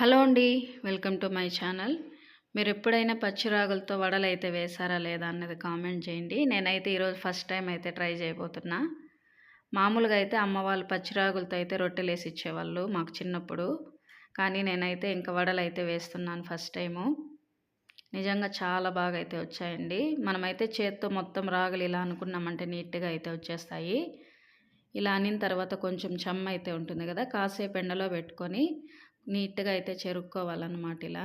Hello అండి welcome to my channel. మీరు ఎప్పుడైనా పచ్చి రాగులతో వడలు అయితే వేసారా లేదా అన్నది కామెంట్ చేయండి. నేనైతే ఈరోజు ఫస్ట్ టైం అయితే ట్రై చేయబోతున్నా. మామూలుగా అయితే అమ్మ వాళ్ళు పచ్చి రాగులతో అయితే రొట్టెలు వేసి ఇచ్చేవాళ్ళు మాకు చిన్నప్పుడు. కానీ నేనైతే ఇంకా వడలు అయితే వేస్తున్నాను ఫస్ట్ టైము. నిజంగా చాలా బాగా అయితే వచ్చాయండి. మనమైతే చేత్తో మొత్తం రాగులు ఇలా అనుకున్నామంటే నీట్గా అయితే వచ్చేస్తాయి. ఇలా అనిన తర్వాత కొంచెం చెమ్మ అయితే ఉంటుంది కదా కాసేపు ఎండలో పెట్టుకొని నీట్గా అయితే చెరుక్కోవాలన్నమాట ఇలా.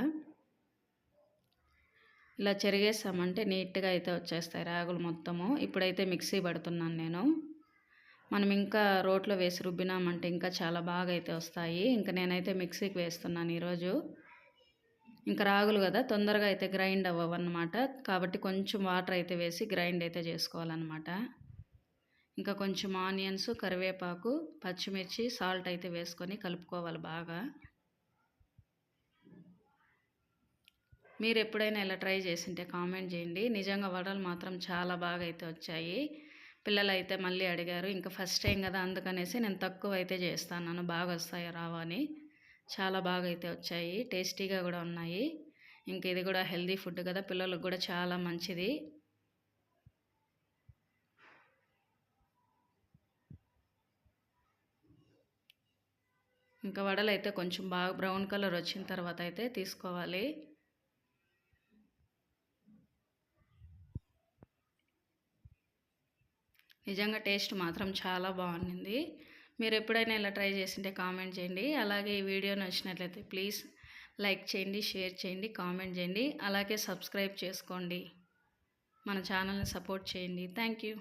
ఇలా చెరిగేసామంటే నీట్గా అయితే వచ్చేస్తాయి రాగులు మొత్తము. ఇప్పుడైతే మిక్సీ పడుతున్నాను నేను. మనం ఇంకా రోట్లో వేసి రుబ్బినామంటే ఇంకా చాలా బాగా అయితే వస్తాయి. ఇంకా నేనైతే మిక్సీకి వేస్తున్నాను ఈరోజు. ఇంకా రాగులు కదా తొందరగా అయితే గ్రైండ్ అవ్వవన్నమాట. కాబట్టి కొంచెం వాటర్ అయితే వేసి గ్రైండ్ అయితే చేసుకోవాలన్నమాట. ఇంకా కొంచెం ఆనియన్స్ కరివేపాకు పచ్చిమిర్చి సాల్ట్ అయితే వేసుకొని కలుపుకోవాలి బాగా. మీరు ఎప్పుడైనా ఇలా ట్రై చేసింటే కామెంట్ చేయండి. నిజంగా వడలు మాత్రం చాలా బాగా అయితే వచ్చాయి. పిల్లలు అయితే మళ్ళీ అడిగారు ఇంకా ఫస్ట్ టైం కదా అందుకనేసి నేను తక్కువ అయితే చేస్తాను. బాగా వస్తాయో రావా అని. చాలా బాగా అయితే వచ్చాయి. టేస్టీగా కూడా ఉన్నాయి. ఇంక ఇది కూడా హెల్దీ ఫుడ్ కదా పిల్లలకు కూడా చాలా మంచిది. ఇంకా వడలు అయితే కొంచెం బాగా బ్రౌన్ కలర్ వచ్చిన తర్వాత అయితే తీసుకోవాలి. నిజంగా టేస్ట్ మాత్రం చాలా బాగుంది మీరు ఎప్పుడైనా ఇలా ట్రై చేసింటే కామెంట్ చేయండి. అలాగే ఈ వీడియో నచ్చినట్లయితే ప్లీజ్ లైక్ చేయండి షేర్ చేయండి కామెంట్ చేయండి. అలాగే సబ్స్క్రైబ్ చేసుకోండి. మన ఛానల్ని సపోర్ట్ చేయండి. Thank you.